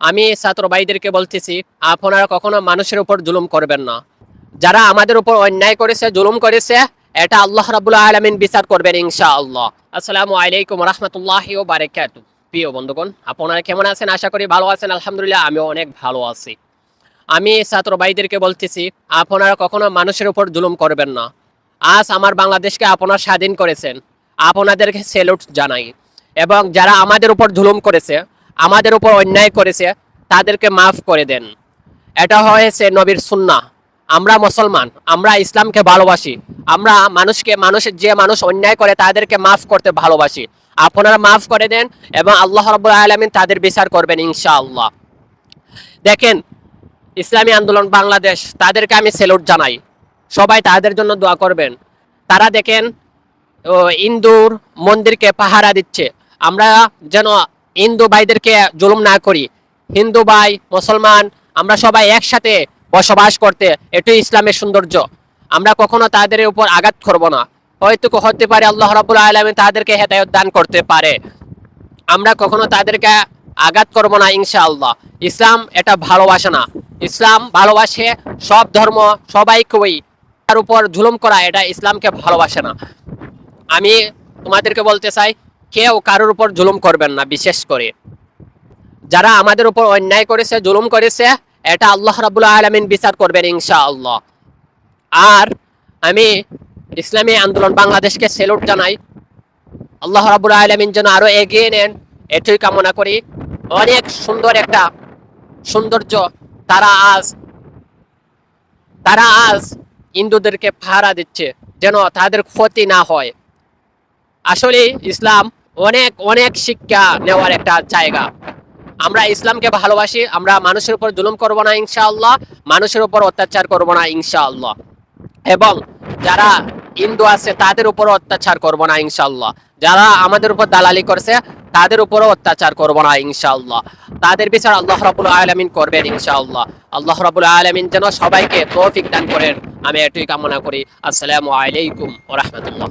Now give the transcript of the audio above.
আমি ছাত্র ভাইদেরকে বলতেছি, আপনারা কখনো মানুষের উপর জুলুম করবেন না। যারা আমাদের উপর অন্যায় করেছে, জুলুম করেছে, এটা আল্লাহ রাবুল্লাহ আলমিন বিচার করবেন ইনশা আল্লাহ আসসালামু আলাইকুম রহমতুল্লাহ ও বারেকাত প্রিয় বন্ধুগণ, আপনারা কেমন আছেন? আশা করি ভালো আছেন, আলহামদুলিল্লাহ, আমিও অনেক ভালো আছি। আমি ছাত্র ভাইদেরকে বলতেছি, আপনারা কখনো মানুষের উপর জুলুম করবেন না। আজ আমার বাংলাদেশকে আপনার স্বাধীন করেছেন। আপনাদেরকে সেলুট জানাই। এবং যারা আমাদের উপর জুলুম করেছে আমাদের উপর অন্যায় করেছে, তাদেরকে মাফ করে দেন। এটা হয়েছে নবীর সুন্না আমরা মুসলমান, আমরা ইসলামকে ভালোবাসি, আমরা মানুষকে মানুষের যে মানুষ অন্যায় করে তাদেরকে মাফ করতে ভালোবাসি। আপনারা মাফ করে দেন এবং আল্লাহ রব্বুল আলমিন তাদের বিচার করবেন ইনশাআল্লাহ। দেখেন, ইসলামী আন্দোলন বাংলাদেশ, তাদেরকে আমি সেলুট জানাই। সবাই তাদের জন্য দোয়া করবেন। তারা দেখেন ইন্দুর মন্দিরকে পাহারা দিচ্ছে। আমরা যেন হিন্দু ভাইদেরকে জুলুম না করি। হিন্দু ভাই, মুসলমান, আমরা সবাই একসাথে বসবাস করতে, এটাই ইসলামের সৌন্দর্য। আমরা কখনো তাদের উপর আঘাত করব না। হয়তো হতে পারে আল্লাহ রাবুল আলমী তাদেরকে হেদায়ত দান করতে পারে। আমরা কখনো তাদেরকে আঘাত করব না ইনশাআল্লাহ। ইসলাম এটা ভালোবাসে না। ইসলাম ভালোবাসে সব ধর্ম সবাই সবাইকেই। তার উপর জুলুম করা এটা ইসলামকে ভালোবাসে না। আমি তোমাদেরকে বলতে চাই কেউ কারোর উপর জুলুম করবেন না, বিশেষ করে। যারা আমাদের উপর অন্যায় করেছে, জুলুম করেছে, এটা আল্লাহ রাবুল্লাহ আলমিন বিচার করবেন ইনশাআল্লাহ। আর আমি ইসলামী আন্দোলন বাংলাদেশকে সেলুট জানাই। আল্লাহ রাবুল আলমিন যেন আরও এগিয়ে নেন, এটাই কামনা করি। অনেক সুন্দর একটা সৌন্দর্য তারা আজ তারা আজ হিন্দুদেরকে পাহারা দিচ্ছে, যেন তাদের ক্ষতি না হয়। আসলে ইসলাম অনেক অনেক শিক্ষা নেওয়ার একটা জায়গা। আমরা ইসলামকে ভালোবাসি, আমরা মানুষের উপর জুলুম করব না ইনশাআল্লাহ, মানুষের উপর অত্যাচার করব না ইনশাআল্লাহ। এবং যারা হিন্দু আছে, তাদের উপর অত্যাচার করব না ইনশাআল্লাহ। যারা আমাদের উপর দালালি করছে, তাদের উপরও অত্যাচার করব না ইনশাআল্লাহ। তাদের বিচার আল্লাহ রাবুল আলমিন করবেন ইনশাআল্লাহ। আল্লাহ রাবুল আলমিন যেন সবাইকে তৌফিক দান করেন। আমি এটুই কামনা করি। আসসালামু আলাইকুম ওরহমতুল্লাহ